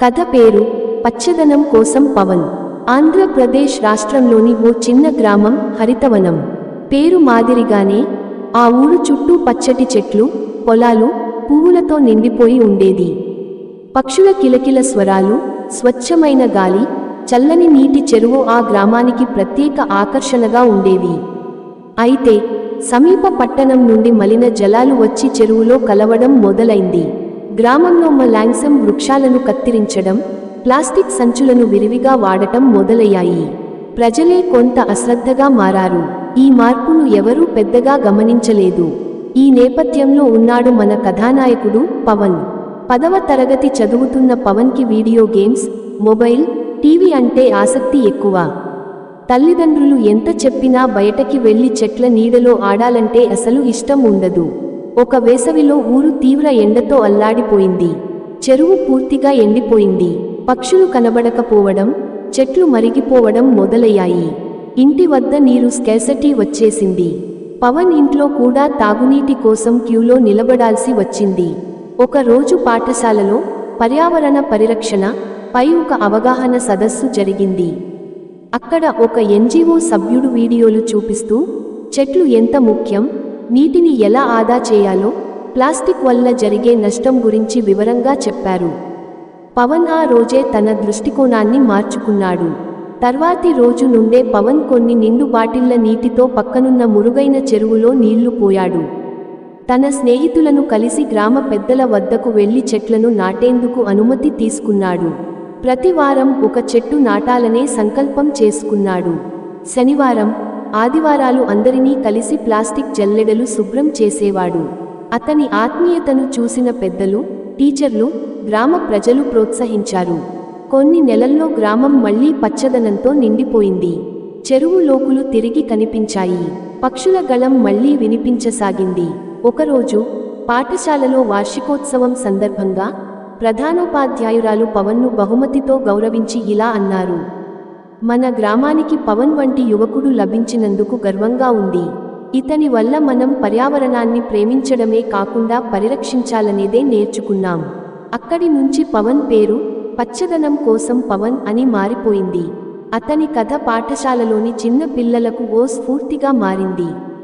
కథ పేరు పచ్చదనం కోసం పవన్. ఆంధ్రప్రదేశ్ రాష్ట్రంలోని ఓ చిన్న గ్రామం హరితవనం. పేరు మాదిరిగానే ఆ ఊరు చుట్టూ పచ్చటి చెట్లు పొలాలు పువ్వులతో నిండిపోయి ఉండేది. పక్షుల కిలకిల స్వరాలు స్వచ్ఛమైన గాలి చల్లని నీటి చెరువు ఆ గ్రామానికి ప్రత్యేక ఆకర్షణగా ఉండేవి. అయితే సమీప పట్టణం నుండి మలిన జలాలు వచ్చి చెరువులో కలవడం మొదలైంది. గ్రామంలో మలాంగ్సం వృక్షాలను కత్తిరించడం ప్లాస్టిక్ సంచులను విరివిగా వాడటం మొదలయ్యాయి. ప్రజలే కొంత అశ్రద్ధగా మారారు. ఈ మార్పును ఎవరూ పెద్దగా గమనించలేదు. ఈ నేపథ్యంలో ఉన్నాడు మన కథానాయకుడు పవన్. పదవ తరగతి చదువుతున్న పవన్కి వీడియో గేమ్స్ మొబైల్ టీవీ అంటే ఆసక్తి ఎక్కువ. తల్లిదండ్రులు ఎంత చెప్పినా బయటకి వెళ్ళి చెట్ల నీడలో ఆడాలంటే అసలు ఇష్టం ఉండదు. ఒక వేసవిలో ఊరు తీవ్ర ఎండతో అల్లాడిపోయింది. చెరువు పూర్తిగా ఎండిపోయింది. పక్షులు కనబడకపోవడం చెట్లు మరిగిపోవడం మొదలయ్యాయి. ఇంటి వద్ద నీరు స్కేసటీ వచ్చేసింది. పవన్ ఇంట్లో కూడా తాగునీటి కోసం క్యూలో నిలబడాల్సి వచ్చింది. ఒక రోజు పాఠశాలలో పర్యావరణ పరిరక్షణ పై ఒక అవగాహన సదస్సు జరిగింది. అక్కడ ఒక ఎన్జిఓ సభ్యుడు వీడియోలు చూపిస్తూ చెట్లు ఎంత ముఖ్యం? నీటిని ఎలా ఆదా చేయాలో ప్లాస్టిక్ వల్ల జరిగే నష్టం గురించి వివరంగా చెప్పారు. పవన్ ఆ రోజే తన దృష్టికోణాన్ని మార్చుకున్నాడు. తర్వాతి రోజు నుండే పవన్ కొన్ని నిండు బాటిళ్ళ నీటితో పక్కనున్న మురుగైన చెరువులో నీళ్ళు పోయాడు. తన స్నేహితులను కలిసి గ్రామ పెద్దల వద్దకు వెళ్ళి చెట్లను నాటేందుకు అనుమతి తీసుకున్నాడు. ప్రతివారం ఒక చెట్టు నాటాలనే సంకల్పం చేసుకున్నాడు. శనివారం ఆదివారాలు అందరినీ కలిసి ప్లాస్టిక్ జల్లెడలు శుభ్రం చేసేవాడు. అతని ఆత్మీయతను చూసిన పెద్దలు టీచర్లు గ్రామ ప్రజలు ప్రోత్సహించారు. కొన్ని నెలల్లో గ్రామం మళ్ళీ పచ్చదనంతో నిండిపోయింది. చెరువు లోకులు తిరిగి కనిపించాయి. పక్షుల గళం మళ్ళీ వినిపించసాగింది. ఒకరోజు పాఠశాలలో వార్షికోత్సవం సందర్భంగా ప్రధానోపాధ్యాయురాలు పవన్ను బహుమతితో గౌరవించి ఇలా అన్నారు. మన గ్రామానికి పవన్ వంటి యువకుడు లభించినందుకు గర్వంగా ఉంది. ఇతని వల్ల మనం పర్యావరణాన్ని ప్రేమించడమే కాకుండా పరిరక్షించాలనేదే నేర్చుకున్నాం. అక్కడి నుంచి పవన్ పేరు పచ్చదనం కోసం పవన్ అని మారిపోయింది. అతని కథ పాఠశాలలోని చిన్న పిల్లలకు ఓ స్ఫూర్తిగా మారింది.